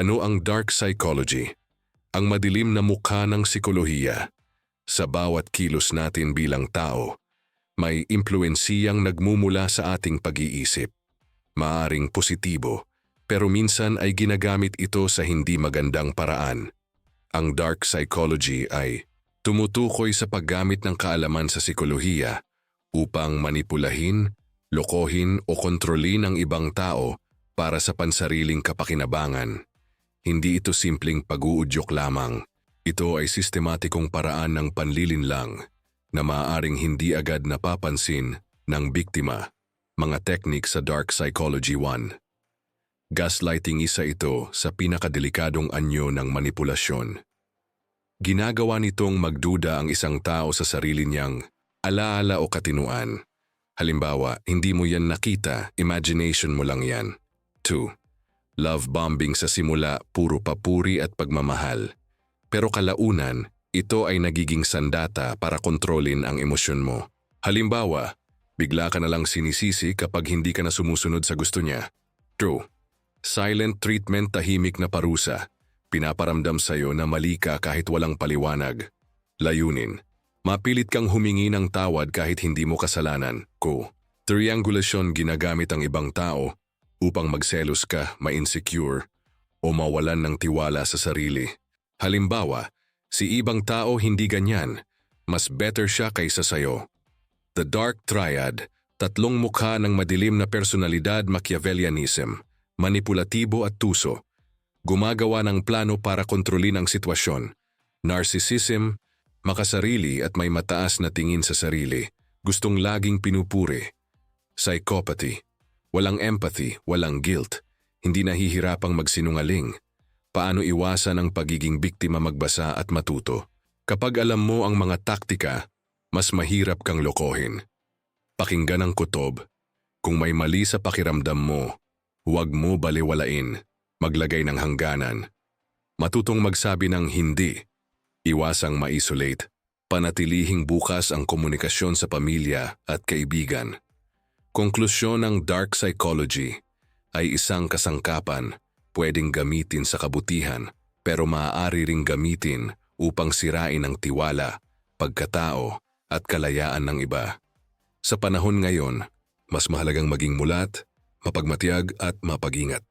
Ano ang dark psychology? Ang madilim na mukha ng sikolohiya. Sa bawat kilos natin bilang tao, may impluensiyang nagmumula sa ating pag-iisip. Maaring positibo, pero minsan ay ginagamit ito sa hindi magandang paraan. Ang dark psychology ay tumutukoy sa paggamit ng kaalaman sa sikolohiya upang manipulahin, lokohin o kontrolin ang ibang tao para sa pansariling kapakinabangan. Hindi ito simpleng pag-uudyok lamang. Ito ay sistematikong paraan ng panlilinlang na maaaring hindi agad napapansin ng biktima. Mga teknik sa Dark Psychology 1 Gaslighting isa ito sa pinakadelikadong anyo ng manipulasyon. Ginagawa nitong magduda ang isang tao sa sarili niyang alaala o katinuan. Halimbawa, hindi mo yan nakita, imagination mo lang yan. 2. Love bombing sa simula, puro papuri at pagmamahal. Pero kalaunan, ito ay nagiging sandata para kontrolin ang emosyon mo. Halimbawa, bigla ka na lang sinisisi kapag hindi ka na sumusunod sa gusto niya. True. Silent treatment tahimik na parusa. Pinaparamdam sa'yo na mali ka kahit walang paliwanag. Layunin. Mapilit kang humingi ng tawad kahit hindi mo kasalanan. Ko. Triangulation ginagamit ang ibang tao upang magselos ka, ma-insecure, o mawalan ng tiwala sa sarili. Halimbawa, si ibang tao hindi ganyan, mas better siya kaysa sayo. The Dark Triad, tatlong mukha ng madilim na personalidad Machiavellianism, manipulatibo at tuso. Gumagawa ng plano para kontrolin ang sitwasyon. Narcissism, makasarili at may mataas na tingin sa sarili, gustong laging pinupuri. Psychopathy, walang empathy, walang guilt, hindi nahihirapang magsinungaling. Paano iwasan ang pagiging biktima magbasa at matuto? Kapag alam mo ang mga taktika, mas mahirap kang lokohin. Pakinggan ang kutob. Kung may mali sa pakiramdam mo, huwag mo baliwalain. Maglagay ng hangganan. Matutong magsabi ng hindi. Iwasang ma-isolate. Panatilihing bukas ang komunikasyon sa pamilya at kaibigan. Konklusyon ng dark psychology ay isang kasangkapan pwedeng gamitin sa kabutihan pero maaari ring gamitin upang sirain ang tiwala, pagkatao at kalayaan ng iba. Sa panahon ngayon, mas mahalagang maging mulat, mapagmatyag at mapag-ingat.